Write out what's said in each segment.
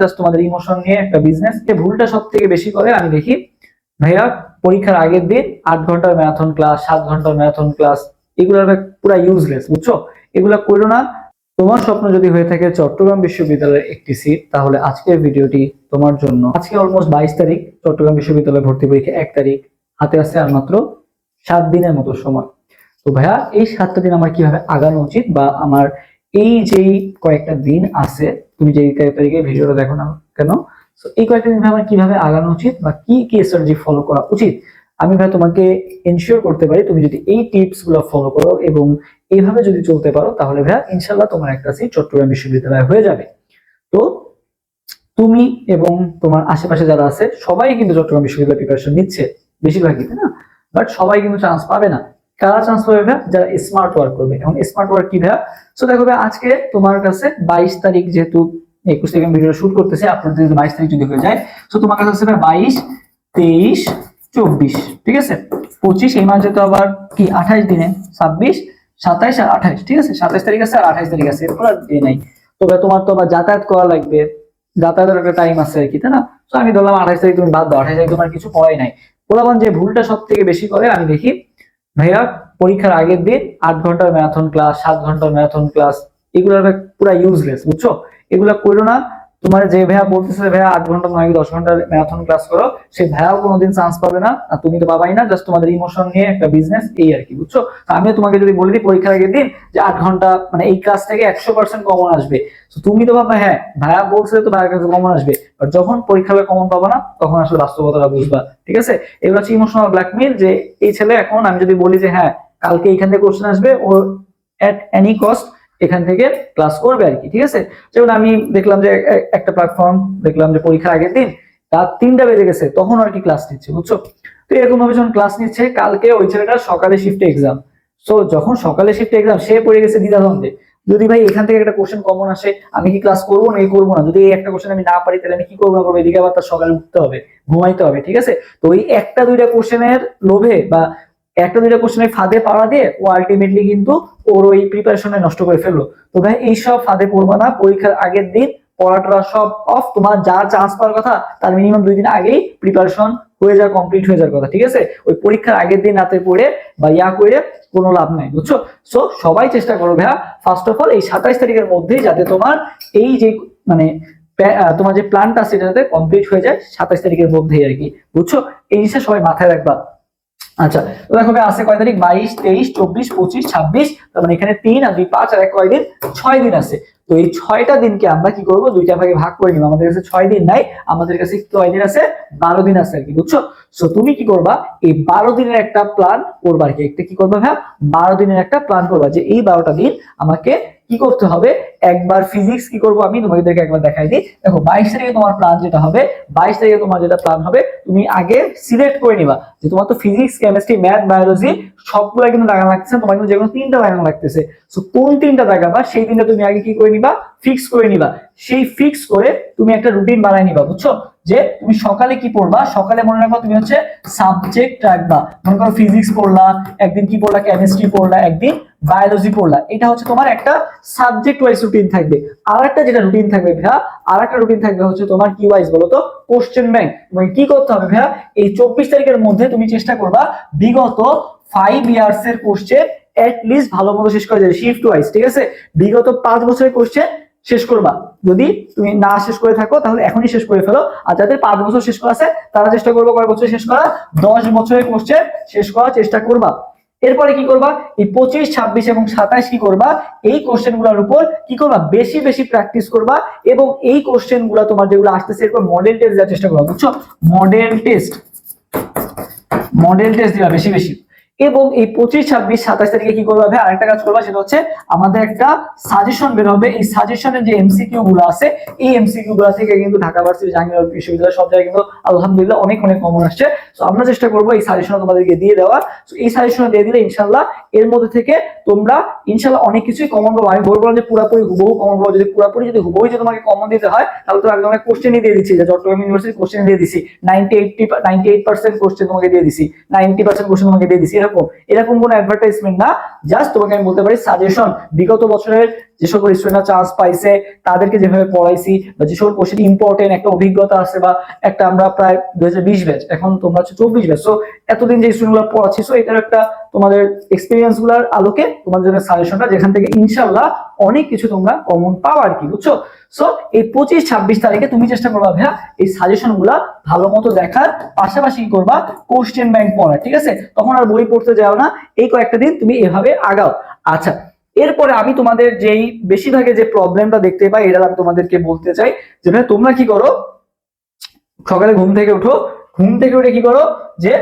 Just তোমাদের emotion নিয়ে একটা বিজনেস যে ভুলটা সব থেকে বেশি করে আমি দেখি, ভাইয়া, পরীক্ষার আগের দিন আট ঘণ্টার ম্যারাথন ক্লাস সাত ঘণ্টার ম্যারাথন ক্লাস এগুলো পুরো ইউজলেস বুঝছ? এগুলা করো না। তোমার স্বপ্ন যদি হয়ে থাকে চট্টগ্রাম বিশ্ববিদ্যালয়ের একটি সিট তাহলে আজকের ভিডিওটি তোমার জন্য। আজকে অলমোস্ট বাইশ তারিখ, চট্টগ্রাম বিশ্ববিদ্যালয়ে ভর্তি পরীক্ষা এক তারিখ, হাতে আসছে আর মাত্র সাত দিনের মতো সময়। তো ভাইয়া, এই সাতটা দিন আমার কীভাবে আগানো উচিত বা আমার এই যেই কয়েকটা দিন আছে তুমি যে তারিখে ভিডিওটা দেখো না কেন? তো এই কয়েকটা দিন আমার কীভাবে আগানো উচিত বা কি কি স্ট্র্যাটেজি ফলো করা উচিত, আমি ভাই তোমাকে এনশিওর করতে পারি তুমি যদি এই টিপসগুলো ফলো করো এবং এইভাবে যদি চলতে পারো, তাহলে ভাইয়া ইনশাল্লাহ তোমার একটা সিট চট্টগ্রাম বিশ্ববিদ্যালয় হয়ে যাবে। তো, তুমি এবং তোমার আশেপাশে যারা আছে, সবাই কিন্তু চট্টগ্রাম বিশ্ববিদ্যালয় প্রিপারেশন নিচ্ছে, বেশিরভাগই, তাই না? বাট সবাই কিন্তু চান্স পাবে না। কারা চান্স ভাইয়া? যারা স্মার্ট ওয়ার্ক করবে। এখন স্মার্ট ওয়ার্ক কি ভাইয়া? সো দেখো ভাইয়া, আজকে তোমার কাছে বাইশ তারিখ যেহেতু একুশ থেকে ভিডিও শুট করতেছে আপনার যদি বাইশ তারিখ যদি হয়ে যায় সো তোমার কাছে আছে বাইশ, তেইশ, চব্বিশ, ঠিক আছে? পঁচিশ, এই মাসে তো আবার কি আঠাইশ দিনে, ছাব্বিশ, সাতাইশ আর আঠাইশ, ঠিক আছে? সাতাইশ তারিখ আছে আর আঠাইশ তারিখ আছে, এরপর আর ডে নাই। তবে তোমার তো আবার যাতায়াত করা লাগবে, যাতায়াতের একটা টাইম আছে আর কি, তাই না? তো আমি ধরলাম আঠাইশ তারিখ তুমি বাদ দাও, আঠাইশ তারিখ তোমার কিছু পড়াই নাই। পোলাবান যে ভুলটা সব থেকে বেশি করে, আমি দেখি ভাইয়া, পরীক্ষার আগের দিন আট ঘণ্টার ম্যারাথন ক্লাস সাত ঘণ্টার ম্যারাথন ক্লাস এগুলো পুরা ইউজলেস বুঝছ? এগুলা করো না তোমার যে ভাইয়া বলতেছে, ভাইয়া আট ঘণ্টা নয়, দশ ঘণ্টার ম্যারাথন ক্লাস করো সেই ভাইয়াও কোনোদিন চান্স পাবে না। আর তুমি তো পাবাই না জাস্ট তোমাদের ইমোশন নিয়ে একটা বিজনেস এই আর কি, বুঝছ? আমিও তোমাকে যদি বলে দিই, পরীক্ষার আগের দিন যে আট ঘণ্টা মানে এই ক্লাস থেকে একশো পার্সেন্ট কমন আসবে। তো তুমি তো ভাববা হ্যাঁ ভাইয়া বলছে তো ভাইয়ার কাছে কমন আসবে। বাট যখন পরীক্ষা কমন পাবা না, তখন আসলে বাস্তবতাটা বুঝবা, ঠিক আছে? এগুলো হচ্ছে ইমোশনাল ব্ল্যাকমেল যে, এই ছেলে এখন, আমি যদি বলি যে হ্যাঁ কালকে এখান থেকে কোশ্চেন আসবে, ও এট এনি কস্ট এখান থেকে ক্লাস করবে আর কি, ঠিক আছে? যেমন আমি দেখলাম যে একটা প্ল্যাটফর্ম দেখলাম যে পরীক্ষার আগের দিন, রাত তিনটা বেজে গেছে, তখন আর কি ক্লাস নিচ্ছে, বুঝছ? তো এরকম ভাবে যখন ক্লাস নিচ্ছে, কালকে ওই ছেলেটা সকালে শিফটে এক্সাম সো যখন সকালে শিফটে এক্সাম সে পড়ে গেছে দ্বিধাদ্বন্দ্বে। যদি ভাই এখান থেকে একটা কোশ্চেন কমন আসে, আমি কি ক্লাস করব না, এই করব না? যদি এই একটা কোশ্চেন আমি না পারি, তাহলে আমি কি করব? না করব এদিকে আবার তার সকালে উঠতে হবে, ঘুমাইতে হবে, ঠিক আছে? তো ওই একটা দুইটা কোশ্চেনের লোভে বা একটা দুইটা কোশ্চেনের ফাঁদে পাড়া দিয়ে ও আলটিমেটলি কিন্তু ওর ওই প্রিপারেশনে নষ্ট করে ফেলল। তো ভাই এইসব ফাঁদে পড়বা না, পরীক্ষার আগের দিন পড়াটা সব অফ তোমার যা চান্স পাওয়ার কথা, তার মিনিমাম দুই দিন আগেই প্রিপারেশন হয়ে যাওয়া কমপ্লিট হয়ে যাওয়ার কথা, ঠিক আছে? ওই পরীক্ষার আগের দিন রাতে পড়ে বা ইয়া করে কোনো লাভ নাই, বুঝছ? সো সবাই চেষ্টা করো ভাইয়া ফার্স্ট অফ অল এই সাতাইশ তারিখের মধ্যেই যাতে তোমার এই যে মানে তোমার যে প্ল্যানটা সেটা যাতে কমপ্লিট হয়ে যায় সাতাইশ তারিখের মধ্যেই আর কি, বুঝছ? এই জিনিসটা সবাই মাথায় রাখবা। আচ্ছা তো দেখো আছে কয় তারিখ? বাইশ, তেইশ, চব্বিশ, পঁচিশ, ছাব্বিশ, তার মানে এখানে তিন আর দুই পাঁচ, আর এক কয়দিন ছয় দিন আছে। তো এই ছয়টা দিনকে আমরা কি করব? দুইটা ভাগে ভাগ করে নিব। আমাদের কাছে ছয় দিন নাই, আমাদের কাছে কয় দিন আছে? বারো দিন আছে আর কি, বুঝছ? সো তুমি কি করবা? এই বারো দিনের একটা প্ল্যান করবা আর কি। একটা কি করবা ভাই বারো দিনের একটা প্ল্যান করবা যে এই বারোটা দিন আমাকে কি করতে হবে? একবার ফিজিক্স কি করব আমি? তোমাদেরকে একবার দেখাই দিই। দেখো, বাইশ তারিখে তোমার প্ল্যান যেটা হবে, বাইশ তারিখে তোমার যেটা প্ল্যান হবে, তুমি আগে সিলেক্ট করে নিবা যে তোমার তো ফিজিক্স কেমিস্ট্রি ম্যাথ বায়োলজি সবগুলো কিন্তু লাগানো লাগতেছে, তোমার কিন্তু যেগুলো তিনটা লাগানো লাগতেছে। সো কোন তিনটা লাগাবা সেই দিনটা তুমি আগে কি করে নিবা? ফিক্স করে নিবা। সেই ফিক্স করে তুমি একটা রুটিন বানাই নিবা, বুঝছ? যে তুমি সকালে কি পড়বা? সকালে মনে রাখো তুমি হচ্ছে সাবজেক্ট রাখবা। মনে করো ফিজিক্স পড়লা, একদিন কি পড়লা কেমিস্ট্রি পড়লা, একদিন বায়োলজি পড়লা। এটা হচ্ছে তোমার একটা সাবজেক্ট ওয়াইজ রুটিন থাকবে। আর একটা যেটা রুটিন থাকবে ভাইয়া আর একটা রুটিন থাকবে হচ্ছে তোমার কি ওয়াইজ বলো তো? কোশ্চেন ব্যাংক তুমি কি করতে হবে ভাইয়া? এই চব্বিশ তারিখের মধ্যে তুমি চেষ্টা করবা বিগত ফাইভ ইয়ার্স এর কোশ্চেন লিস্ট ভালো মতো শেষ করে যাবে শিফট ওয়াইজ ঠিক আছে? বিগত পাঁচ বছরের কোশ্চেন শেষ করবা। যদি তুমি না শেষ করে থাকো, তাহলে এখনই শেষ করে ফেলো। আর যাদের পাঁচ বছর শেষ করা আছে, তারা চেষ্টা করব কয় বছর শেষ করা? দশ বছরের কোশ্চেন শেষ করার চেষ্টা করবা। এরপরে কি করবা? এই পঁচিশ, ছাব্বিশ এবং সাতাইশ কি করবা? এই কোশ্চেনগুলোর উপর কি করবা? বেশি বেশি প্র্যাকটিস করবা এবং এই কোশ্চেনগুলা তোমার যেগুলো আসতেছে, এরপর মডেল টেস্ট দেওয়ার চেষ্টা করবা, বুঝছ? মডেল টেস্ট মডেল টেস্ট দিবা বেশি বেশি। এবং এই পঁচিশ, ছাব্বিশ, সাতাশ তারিখে কি করবে? আরেকটা কাজ করবা, সেটা হচ্ছে আমাদের একটা সাজেশন বের হবে। এই সাজেশনের যে এমসিকিউ গুলো আছে, এই এমসিকিউ গুলো থেকে কিন্তু ঢাকা ভার্সিটি জাহাঙ্গীর বিশ্ববিদ্যালয়, সব জায়গায় কিন্তু আলহামদুলিল্লাহ অনেক অনেক কমন আসছে। তো আমরা চেষ্টা করব এই সাজেশন তোমাদেরকে দিয়ে দেওয়া তো এই সাজেশন দিয়ে দিলে ইনশাল্লাহ এর মধ্যে থেকে তোমরা ইনশাল্লাহ অনেক কিছুই কমন পাবো। আমি বলব যে পুরাপুরি হুবহু কমন পাবো। যদি পুরাপুরি যদি হুবহু যদি তোমাকে কমন দিতে হয়, তাহলে তো একদম কোশ্চেনই দিয়ে দিচ্ছি। যে চট্টগ্রাম ইউনিভার্সিটি কোশ্চেন দিয়ে দিছি। Ninety eighty ninety eight percent question তোমাকে দিয়ে দিছি। নাইনটি পার্সেন্ট কোশ্চেন তোমাকে দিয়ে দিছি। এরকম এরকম এরকম কোনো অ্যাডভার্টাইজমেন্ট না। জাস্ট তোমাকে আমি বলতে পারি সাজেশন বিগত বছরের যে সকল স্টুডেন্টরা চান্স পাইছে, তাদেরকে যেভাবে পড়াইছি, বা যে সকল কোশ্চেন ইম্পর্টেন্ট একটা অভিজ্ঞতা আছে, বা একটা আমরা প্রায় দুই হাজার বিশ ব্যাচ এখন তোমরা হচ্ছে চব্বিশ ব্যাচ সো এতদিন যে স্টুডেন্টগুলো পড়াচ্ছি সো এটার একটা তোমাদের এক্সপিরিয়েন্সগুলার আলোকে তোমাদের জন্য সাজেশনটা যেখান থেকে ইনশাল্লাহ অনেক কিছু তোমরা কমন পাও আর কি, বুঝছ? সো এই পঁচিশ, ছাব্বিশ তারিখে তুমি চেষ্টা করবা, ভাইয়া, এই সাজেশনগুলা ভালো মতো দেখার পাশাপাশি করবা কোশ্চেন ব্যাংক পড়া, ঠিক আছে? তখন আর বই পড়তে যাও না, এই কয়েকটা দিন তুমি এভাবে আগাও। আচ্ছা এরপরে আমি তোমাদের যেই বেশিরভাগে যে প্রবলেমটা দেখতে পাই এটা আমি তোমাদেরকে বলতে চাই যে ভাই তোমরা কি করো? সকালে ঘুম থেকে উঠো। ঘুম থেকে উঠে কি করো? যে,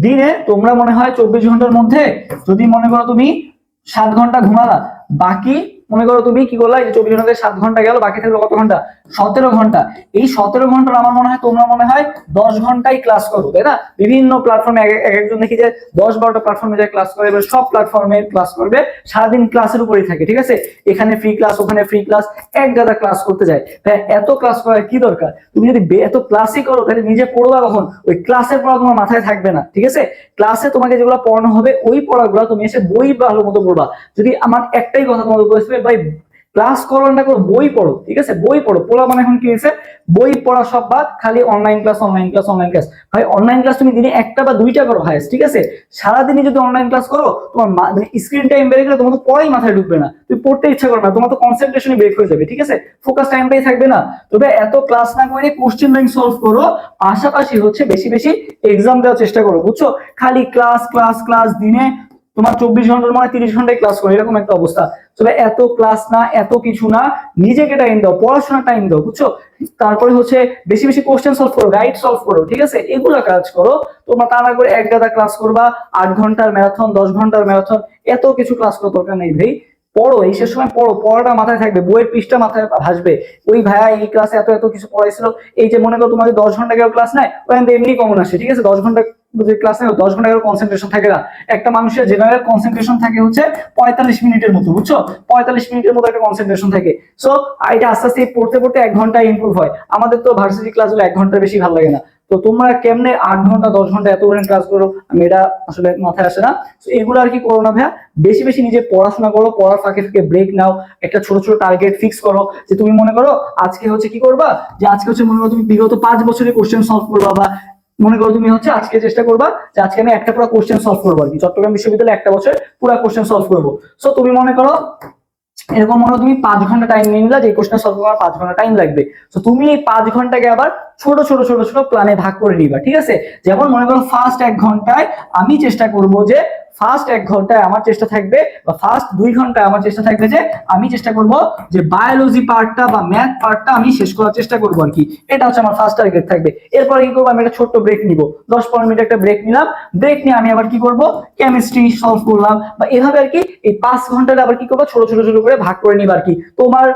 দিনে তোমরা মনে হয় চব্বিশ ঘণ্টার মধ্যে যদি মনে করো তুমি সাত ঘণ্টা ঘুমালা, বাকি মনে করো তুমি কি করলা? চব্বিশ ঘণ্টা সাত ঘণ্টা গেল, বাকি থাকল কত ঘণ্টা? সতেরো ঘণ্টা। এই সতেরো ঘণ্টার আমার মনে হয়, তোমরা মনে হয় দশ ঘন্টাই ক্লাস করো, তাই না? বিভিন্ন প্ল্যাটফর্মে এক এক একজন দেখি যে দশ বারোটা প্ল্যাটফর্মে যায় ক্লাস করে, এবার সব প্ল্যাটফর্মে ক্লাস করবে, সারাদিন ক্লাসের উপরেই থাকে, ঠিক আছে? এখানে ফ্রি ক্লাস ওখানে ফ্রি ক্লাস এক গাদা ক্লাস করতে যায়। তাই এত ক্লাস করার কি দরকার? তুমি যদি এত ক্লাসই করো, তাহলে নিজে পড়বা কখন? ওই ক্লাসের পড়া তোমার মাথায় থাকবে না, ঠিক আছে? ক্লাসে তোমাকে যেগুলো পড়ানো হবে, ওই পড়াগুলো তুমি এসে বই ভালো মতো পড়বা। যদি আমার একটাই কথা তোমাদের বলেছে ভাই ক্লাস করো না করো, বই পড়ো, ঠিক আছে? বই পড়ো, পড়া মানে এখন কি হয়েছে? বই পড়া সব বাদ, খালি online class online class online class ভাই অনলাইন ক্লাস তুমি দিনে একটা বা দুইটা করো হায়েস্ট ঠিক আছে? সারাদিনে যদি অনলাইন ক্লাস করো, তোমার মানে স্ক্রিন টাইম বেড়ে গেলে তোমার তো পড়াই মাথায় ঢুকবে না। তুমি পড়তে ইচ্ছা করবে না, তোমার তো কনসেন্ট্রেশনই ব্রেক হয়ে যাবে, ঠিক আছে? ফোকাস টাইমটাই থাকবে না। তবে এত ক্লাস না করে কোশ্চেন ব্যাংক সলভ করো, পাশাপাশি হচ্ছে বেশি বেশি এক্সাম দেওয়ার চেষ্টা করো, বুঝছ? খালি ক্লাস ক্লাস ক্লাস দিনে তোমার চব্বিশ ঘণ্টার মানে তিরিশ ঘন্টায় ক্লাস করো, এরকম একটা অবস্থা। তবে এত ক্লাস না, এত কিছু না, নিজেকে টাইম দাও, পড়াশোনা টাইম দাও, বুঝছ? তারপরে হচ্ছে বেশি বেশি কোশ্চেন সলভ করো গাইড সলভ করো, ঠিক আছে? এগুলো কাজ করো, তোমরা তাড়া করে এক গাদা ক্লাস করবা, আট ঘণ্টার ম্যারাথন দশ ঘণ্টার ম্যারাথন এত কিছু ক্লাস করার দরকার নেই ভাই। পড়ো, এই শেষ সময় পড়ো, পড়াটা মাথায় থাকবে, বইয়ের পৃষ্ঠা মাথায় ভাসবে। ওই ভাইয়া এই ক্লাসে এত এত কিছু পড়াইছিল, এই যে মনে করো তোমাদের দশ ঘণ্টা কেউ ক্লাস নেয়, ওখান থেকে এমনি কমন আসে, ঠিক আছে? দশ ঘণ্টা যে ক্লাস নেয়, দশ ঘণ্টা কেউ কনসেন্ট্রেশন থাকে না। একটা মানুষের জেনারেল কনসেন্ট্রেশন থাকে হচ্ছে পঁয়তাল্লিশ মিনিটের মতো, বুঝছ? পঁয়তাল্লিশ মিনিটের মতো একটা কনসেন্ট্রেশন থাকে। সো এটা আস্তে আস্তে পড়তে পড়তে এক ঘন্টায় ইমপ্রুভ হয়। আমাদের তো ভার্সিটি ক্লাসগুলো এক ঘণ্টার বেশি ভালো লাগে না। তো তোমরা কেমনে আট ঘণ্টা, দশ ঘণ্টা এত করে ক্লাস করো? আমি এটা আসলে মাথায় আসে না। তো এগুলো আর কি করো না ভাইয়া? বেশি বেশি নিজে পড়াশোনা করো, পড়ার ফাঁকে ফাঁকে ব্রেক নাও। একটা ছোট ছোট টার্গেট ফিক্স করো। যে তুমি মনে করো আজকে হচ্ছে কি করবা? যে আজকে হচ্ছে মনে করো তুমি বিগত পাঁচ বছরের কোশ্চেন সলভ করবা বা মনে করো তুমি হচ্ছে আজকে চেষ্টা করবা যে আজকে আমি একটা পুরো কোশ্চেন সলভ করব আর কি। চট্টগ্রাম বিশ্ববিদ্যালয়ে একটা বছর পুরো কোশ্চেন সলভ করব। সো তুমি মনে করো এরকম মনে তুমি পাঁচ ঘণ্টা টাইম নিয়ে নিলা, যে কোশ্চেন সলভ করার পাঁচ ঘণ্টা টাইম লাগবে। তো তুমি এই পাঁচ ঘন্টাকে আবার ছোট ছোট ছোট ছোট প্ল্যানে ভাগ করে নিবা, ঠিক আছে? যেমন মনে করো ফার্স্ট এক ঘন্টায় আমি চেষ্টা করব যে ফার্স্ট এক ঘন্টায় আমার চেষ্টা থাকবে বা ফার্স্ট দুই ঘন্টায় আমার চেষ্টা থাকবে যে আমি চেষ্টা করব যে বায়োলজি পার্টটা বা ম্যাথ পার্টটা আমি শেষ করার চেষ্টা করব আর কি। এটা হচ্ছে আমার ফার্স্ট টার্গেট থাকবে। এরপরে কি করব? আমি একটা ছোট্ট ব্রেক নিব। দশ পনেরো মিনিট একটা ব্রেক নিলাম। ব্রেক নিয়ে আমি আবার কি করব? কেমিস্ট্রি সলভ করলাম। বা এভাবে আর কি এই পাঁচ ঘন্টাটা আবার কি করব? ছোট ছোট ছোট করে ভাগ করে নিবা আর কি। তোমার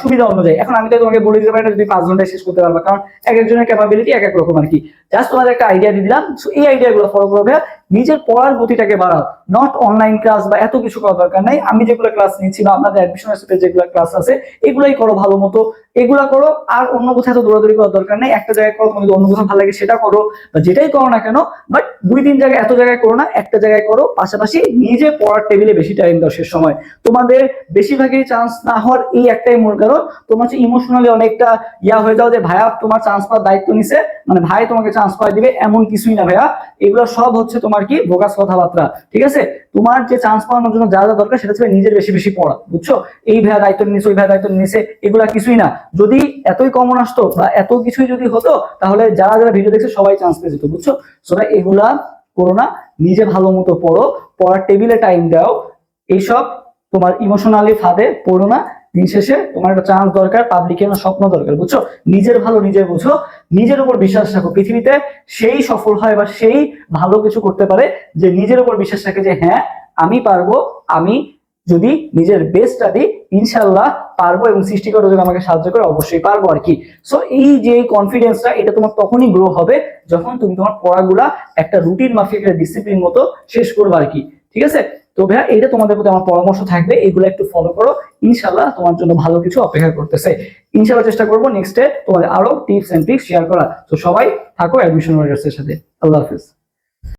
সুবিধা অনুযায়ী। এখন আমি তো তোমাকে বলে দিতে পারি না যদি পাঁচ ঘন্টায় শেষ করতে পারবে, কারণ এক একজনের ক্যাপাবিলিটি এক এক রকম আর কি। জাস্ট তোমাদের একটা আইডিয়া দিয়ে দিলাম। সো এই আইডিয়াগুলো ফলো করবে নিজের পড়ার গতিটাকে বাড়াও। নট অনলাইন ক্লাস বা এত কিছু করার দরকার নাই। আমি যেগুলো ক্লাস নিচ্ছি বা আপনাদের অ্যাডমিশনের সাথে যেগুলো ক্লাস আছে, এগুলোই করো ভালো মতো। এগুলা করো, আর অন্য কোথাও তো দৌড়াদৌড়ি করার দরকার নেই। একটা জায়গায় করো, তোমাদের অন্য কোথাও ভালো লাগে সেটা করো, বা যেটাই করো না কেন বাট দুই তিন জায়গায়, এত জায়গায় করো না, একটা জায়গায় করো, পাশাপাশি নিজে পড়ার টেবিলে বেশি টাইম দাও শেষ সময়। তোমাদের বেশিরভাগই চান্স না হওয়ার এই একটাই মূল কারণ, তোমার হচ্ছে ইমোশনালি অনেকটা ইয়া হয়ে যাও যে, ভাইয়া, তোমার চান্স পাওয়ার দায়িত্ব নিছে মানে ভাই তোমাকে চান্স পাওয়া দিবে, এমন কিছুই না ভাইয়া। এগুলো সব হচ্ছে তোমার কি ভোগাস কথাবার্তা, ঠিক আছে? তোমার যে চান্স পাওয়ানোর জন্য যা যা দরকার, সেটা হচ্ছে নিজের বেশি বেশি পড়া, বুঝছ? এই ভাইয়া দায়িত্ব নিয়েছে, ওই ভাইয়া দায়িত্ব নিছে এগুলা কিছুই না। যদি এতই কমন আসতো বা এত কিছুই যদি হতো, তাহলে যারা যারা ভিডিও দেখছে সবাই চান্স পেয়ে যেত, বুঝছ? সবাই এগুলা করো না, নিজে ভালো মতো পড়ো, পড়ার টেবিলে টাইম দাও, এইসব তোমার ইমোশনালি ফাঁদে পড়ো না, দিন শেষে তোমার একটা চান্স দরকার পাবলিকের স্বপ্ন দরকার, বুঝছ? নিজের ভালো নিজে বুঝো, নিজের উপর বিশ্বাস রাখো, পৃথিবীতে সেই সফল হয় বা সেই ভালো কিছু করতে পারে, যে নিজের উপর বিশ্বাস রাখে যে হ্যাঁ আমি পারব, আমি যদি নিজের বেস্টটা দিই ইনশাল্লাহ পারব এবং সৃষ্টিকর্তা যদি আমাকে সাহায্য করে, অবশ্যই পারব আর কি। সো এই যে কনফিডেন্সটা এটা তোমার তখনই গ্রো হবে যখন তুমি তোমার পড়াগুলা একটা রুটিন মাফিক, একটা ডিসিপ্লিন মতো শেষ করবে আর কি। ঠিক আছে? তো ভাইয়া, এটা তোমাদের প্রতি আমার পরামর্শ থাকবে, এগুলো একটু ফলো করো। ইনশাল্লাহ তোমার জন্য ভালো কিছু অপেক্ষা করতেছে। ইনশাল্লাহ চেষ্টা করব নেক্সট তোমাদের আরও টিপস এন্ড ট্রিক্স শেয়ার করা তো সবাই থাকো অ্যাডমিশন ওয়ার্কার্সের সাথে। আল্লাহ হাফিজ।